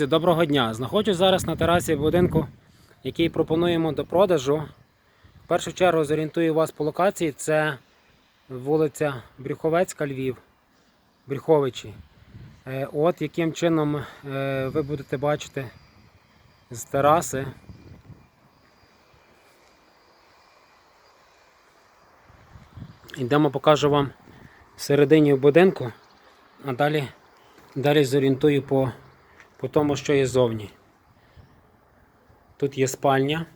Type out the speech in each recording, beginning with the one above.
Доброго дня! Знаходжусь зараз на терасі будинку, який пропонуємо до продажу. В першу чергу зорієнтую вас по локації. Це вулиця Брюховецька, Львів, Брюховичі. Е, От яким чином е, ви будете бачити з тераси. Йдемо, покажу вам всередині будинку, а далі, далі зорієнтую по по тому, що є зовні. Тут є спальня.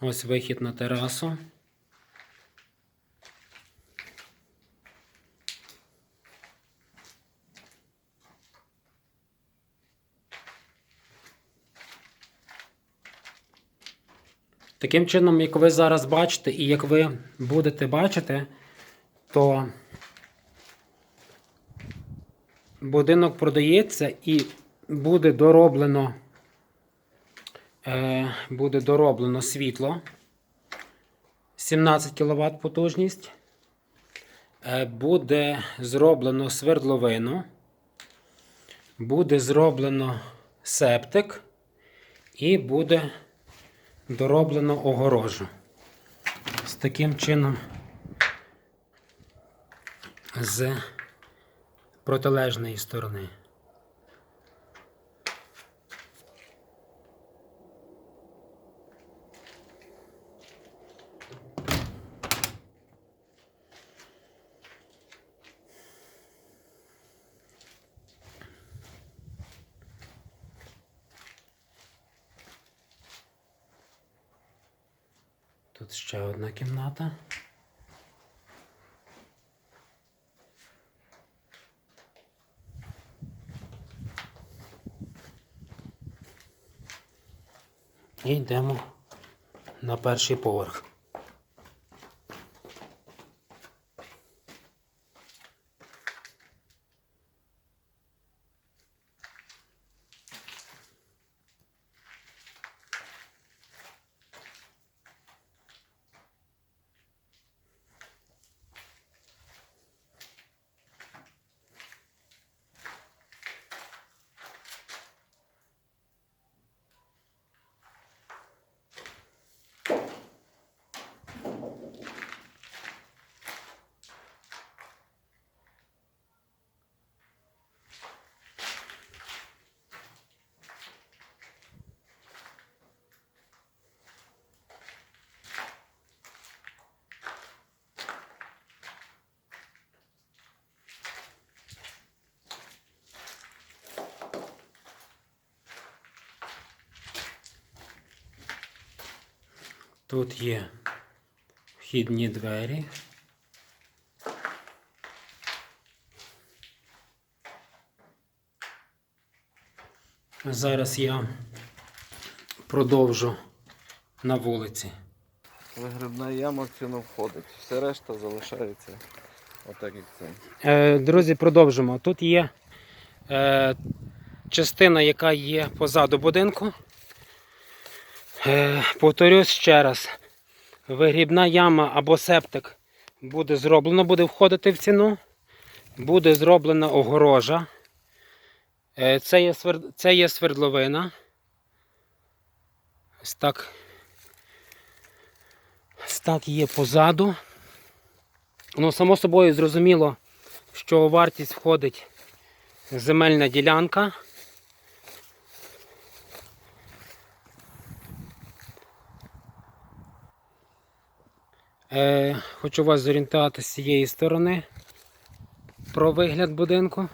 Ось вихід на терасу. Таким чином, як ви зараз бачите, і як ви будете бачити, то будинок продається і буде дороблено, е, буде дороблено світло 17 кВт потужність. Е, буде зроблено свердловину, буде зроблено септик і буде дороблено огорожу. З таким чином з протилежної сторони. Тут ще одна кімната. І йдемо на перший поверх. Тут є вхідні двері. Зараз я продовжу на вулиці. Вигрібна яма в ціну входить. Все решта залишається отак, як це. Е, Друзі, продовжимо. Тут є е, частина, яка є позаду будинку. Е, повторюсь ще раз. Вигрібна яма або септик буде зроблено, буде входити в ціну. Буде зроблена огорожа. Е, це, є свер... це є свердловина. Ось так. Ось так є позаду. Ну, само собою зрозуміло, що у вартість входить земельна ділянка. Хочу вас зорієнтувати з цієї сторони про вигляд будинку.